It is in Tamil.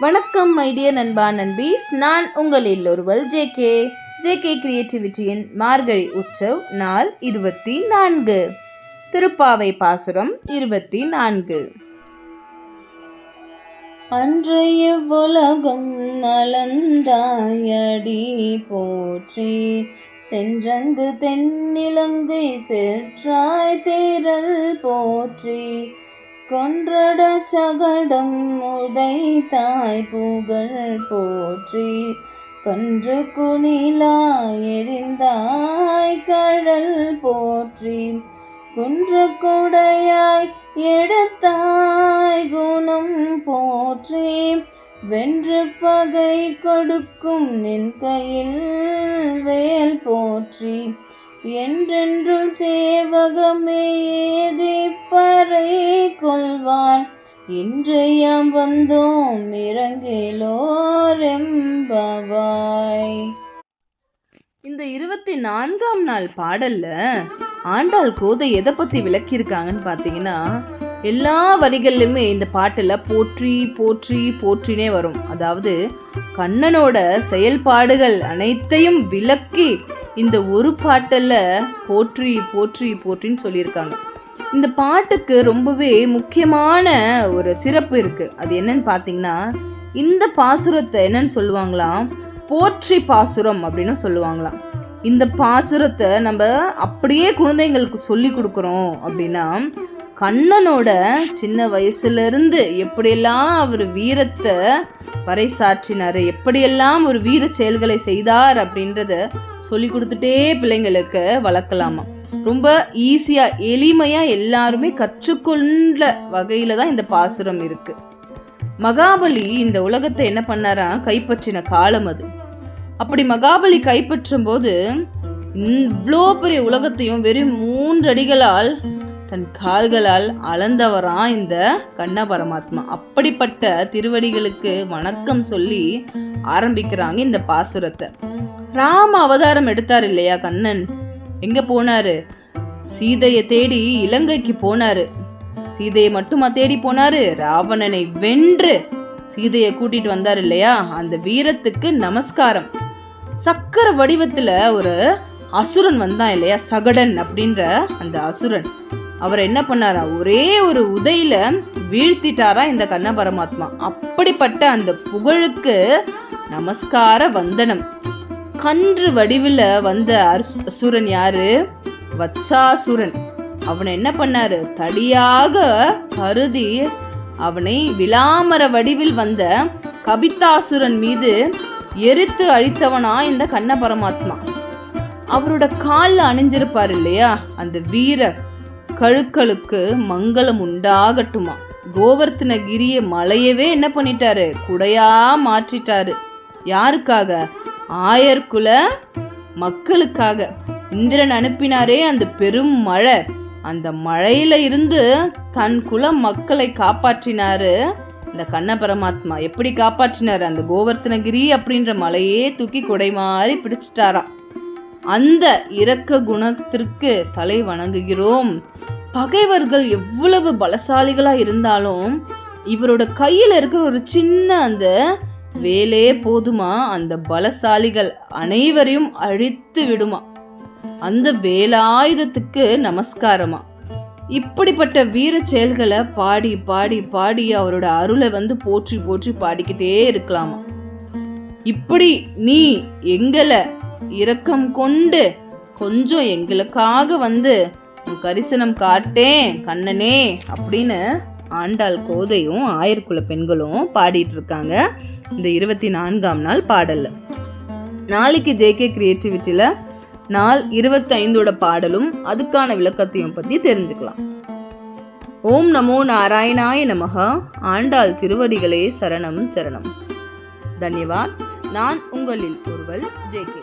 வணக்கம் மைடிய நண்பா நண்பீஸ். நான் உங்களில் ஒருவல் ஜே கே ஜே கே கிரியேட்டிவிட்டியின் மார்கழி உற்சவ் நாள் இருபத்தி நான்கு. திருப்பாவை பாசுரம் இருபத்தி நான்கு. அன்றைய உலகம் நலந்தாயடி போற்றி சென்றங்கு தென்னிலங்கை செற்றாய் தேரல் போற்றி கொன்றட சகடம் உதைத்தாய் புகழ் போற்றி. கன்று குணிலா எரிந்தாய் கடல் போற்றி. குன்று குடையாய் எடுத்தாய் குணம் போற்றி. வென்று பகை கொடுக்கும் நின் கையில் வேல் போற்றி. என்றென்றும் சேவகமே ஏதே கொள்வான். இன்று யாம் வந்தோம் இறங்கிலோரெம்பவாய். இந்த இருபத்தி நான்காம் நாள் பாடல்ல ஆண்டாள் கோதை எதை பத்தி விளக்கியிருக்காங்கன்னு பார்த்தீங்கன்னா எல்லா வரிகள்லையுமே இந்த பாட்டுல போற்றி போற்றி போற்றினே வரும். அதாவது கண்ணனோட செயல்பாடுகள் அனைத்தையும் விளக்கி இந்த ஒரு பாட்டில் போற்றி போற்றி போற்றின்னு சொல்லியிருக்காங்க. இந்த பாட்டுக்கு ரொம்பவே முக்கியமான ஒரு சிறப்பு இருக்கு. அது என்னன்னு பார்த்தீங்கன்னா இந்த பாசுரத்தை என்னன்னு சொல்லுவாங்களாம்? போற்றி பாசுரம் அப்படின்னு சொல்லுவாங்களாம். இந்த பாசுரத்தை நம்ம அப்படியே குழந்தைங்களுக்கு சொல்லி கொடுக்குறோம் அப்படின்னா கண்ணனோட சின்ன வயசுலேருந்து எப்படியெல்லாம் அவர் வீரத்தை பறைசாற்றினார் எப்படியெல்லாம் ஒரு வீர செயல்களை செய்தார் அப்படின்றத சொல்லி கொடுத்துட்டே பிள்ளைங்களுக்கு வளர்க்கலாமா ரொம்ப ஈஸியா எளிமையா எல்லாருமே கற்றுக்கொண்ட வகையில தான் இந்த பாசுரம் இருக்கு. மகாபலி இந்த உலகத்தை என்ன பண்ணாரா? கைப்பற்றின காலம் அது. அப்படி மகாபலி கைப்பற்றும் போது இவ்வளோ பெரிய உலகத்தையும் வெறும் மூன்றடிகளால் தன் கால்களால் அளந்தவரான் இந்த கண்ண பரமாத்மா? அப்படிப்பட்ட திருவடிகளுக்கு வணக்கம் சொல்லி ஆரம்பிக்கிறாங்க இந்த பாசுரத்தை. ராம அவதாரம் எடுத்தார் இல்லையா கண்ணன்? எங்க போனாரு? சீதையை தேடி இலங்கைக்கு போனாரு. சீதையை மட்டுமா தேடி போனாரு? ராவணனை வென்று சீதையை கூட்டிட்டு வந்தார் இல்லையா? அந்த வீரத்துக்கு நமஸ்காரம். சக்கர வடிவத்துல ஒரு அசுரன் வந்தான் இல்லையா? சகடன் அப்படின்ற அந்த அசுரன். அவர் என்ன பண்ணாரா? ஒரே ஒரு உதையில வீழ்த்திட்டாரா இந்த கண்ண பரமாத்மா. அப்படிப்பட்ட அந்த புகழுக்கு நமஸ்கார வந்தனம். கன்று வடிவில் வந்த அசுரன் யாரு? வச்சாசுரன் அவனை என்ன பண்ணாரு? தடியாக கருதி அவனை விலாமர வடிவில் வந்த கபிதாசுரன் மீது எரித்து அழித்தவனா இந்த கண்ண பரமாத்மா. அவரோட காலில் அணிஞ்சிருப்பார் இல்லையா? அந்த வீர கழுக்களுக்கு மங்களம் உண்டாகட்டுமா? கோவர்த்தனகிரிய மலையவே என்ன பண்ணிட்டாரு? குடையா மாற்றிட்டாரு. யாருக்காக? ஆயர்குல மக்களுக்காக. இந்திரன் அனுப்பினாரே அந்த பெரும் மழை. அந்த மழையில இருந்து தன் குல மக்களை காப்பாற்றினாரு இந்த கண்ண பரமாத்மா. எப்படி காப்பாற்றினாரு? அந்த கோவர்த்தனகிரி அப்படின்ற மலையே தூக்கி கொடை மாறி பிடிச்சிட்டாராம். அந்த இரக்க குணத்திற்கு தலை வணங்குகிறோம். பகைவர்கள் எவ்வளவு பலசாலிகளா இருந்தாலும் இவரோட கையில இருக்கிற ஒரு சின்ன அந்த வேலே போதுமா? அந்த பலசாலிகள் அனைவரையும் அழித்து விடுமா? அந்த வேலாயுதத்துக்கு நமஸ்காரமா? இப்படிப்பட்ட வீர செயல்களை பாடி பாடி பாடி அவரோட அருளை வந்து போற்றி போற்றி பாடிக்கிட்டே இருக்கலாமா? இப்படி நீ எங்களை இரக்கம் கொண்டு கொஞ்சம் எங்களுக்காக வந்து உன் கரிசனம் காட்டேன் கண்ணனே அப்படின்னு ஆண்டாள் கோதையும் ஆயிரக்குல பெண்களும் பாடிட்டு இருக்காங்க இந்த இருபத்தி நான்காம் நாள் பாடல்ல நாளைக்கு ஜேகே கிரியேட்டிவிட்டியில் நாள் இருபத்தைந்தோட பாடலும் அதுக்கான விளக்கத்தையும் பற்றி தெரிஞ்சுக்கலாம். ஓம் நமோ நாராயணாய நமக ஆண்டாள் திருவடிகளே சரணம் சரணம். தன்யவாத். நான் உங்களில் ஒருவல் ஜேகே